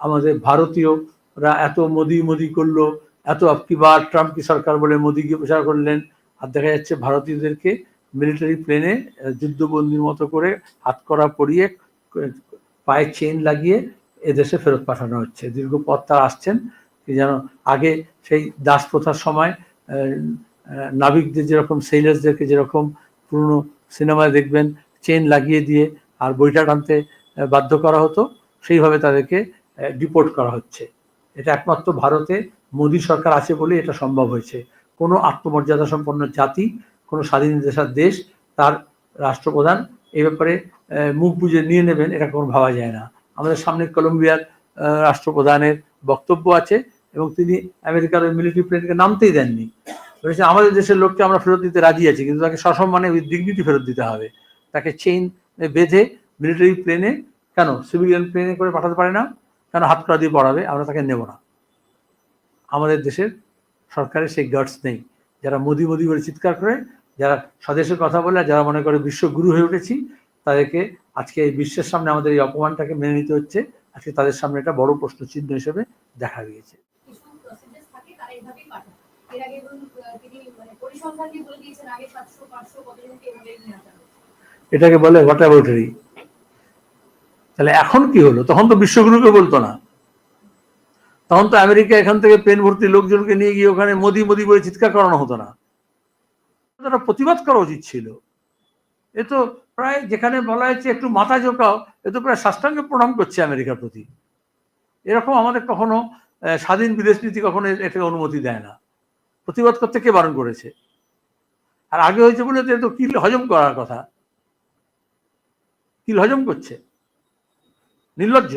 আমাদের ভারতীয়রা এত মোদি মোদি করল, এত কিবার ট্রাম্প কি সরকার বলে মোদিকে প্রচার করলেন, আর দেখা যাচ্ছে ভারতীয়দেরকে মিলিটারি প্লেনে যুদ্ধবন্দির মতো করে হাত করা পরিয়ে পায়ে চেন লাগিয়ে এদেশে ফেরত পাঠানো হচ্ছে। দীর্ঘ পথ তারা আসছেন যেন আগে সেই দাস প্রথার সময় নাবিকদের যেরকম সেইলার্সদেরকে যেরকম পুরনো সিনেমায় দেখবেন চেন লাগিয়ে দিয়ে আর বইটা টানতে বাধ্য করা হতো, সেইভাবে তাদেরকে ডিপোর্ট করা হচ্ছে। এটা একমাত্র ভারতে মোদী সরকার আছে বলে এটা সম্ভব হয়েছে। কোনো আত্মমর্যাদা সম্পন্ন জাতি, কোনো স্বাধীন দেশের দেশ, তার রাষ্ট্রপ্রধান এই ব্যাপারে মুখ বুঝে নিয়ে নেবেন, এটা কোনো ভাবা যায় না। আমাদের সামনে কলম্বিয়ার রাষ্ট্রপ্রধানের বক্তব্য আছে এবং তিনি আমেরিকার ওই মিলিটারি প্লেনকে নামতেই দেননি। বলেছে, আমাদের দেশের লোককে আমরা ফেরত দিতে রাজি আছি, কিন্তু তাকে সসম্মানে উইথ ডিগনিটি ফেরত দিতে হবে। তাকে চেইন বেঁধে মিলিটারি প্লেনে কেন? সিভিলিয়ান প্লেনে করে পাঠাতে পারে না? কেন হাত করা দিয়ে পড়াবে? আমরা তাকে নেব না। আমাদের দেশের সরকারের সেই গার্ডস নেই। যারা মোদি মোদি করে চিৎকার করে যারা স্বদেশের কথা বলে যারা মনে করে বিশ্বগুরু হয়ে উঠেছি তাদেরকে আজকে এই বিশ্বের সামনে আমাদের এই অপমানটাকে মেনে নিতে হচ্ছে। আজকে তাদের সামনে একটা বড় প্রশ্ন চিহ্ন হিসেবে দেখা মানে পরিসংখ্যান দিয়ে বলে দিয়েছেন আগে সাতশো পাঁচশো কতজনকে এভাবে নিয়ে আসা হয়েছে। এটাকে বলে হোয়াট অ্যাবাউটারি তাহলে এখন কি হলো? তখন তো বিশ্বগুরুকে বলতো না। তখন তো আমেরিকা এখান থেকে পেন ভর্তি লোকজনকে নিয়ে গিয়ে ওখানে মোদি মোদি বলে চিৎকার করানো হতো না। তারা প্রতিবাদ করা উচিত ছিল। এ তো প্রায় যেখানে বলা হয়েছে একটু মাথা ঝোঁকাও, এ তো প্রায় সাষ্টাঙ্গে প্রণাম করছে আমেরিকার প্রতি। এরকম আমাদের কখনো স্বাধীন বিদেশ নীতি কখনো এটাকে অনুমতি দেয় না। প্রতিবাদ করতে কে বারণ করেছে? আর আগে হয়েছে বলে তো এ তো কিল হজম করার কথা। কিল হজম করছে। নির্লজ্জ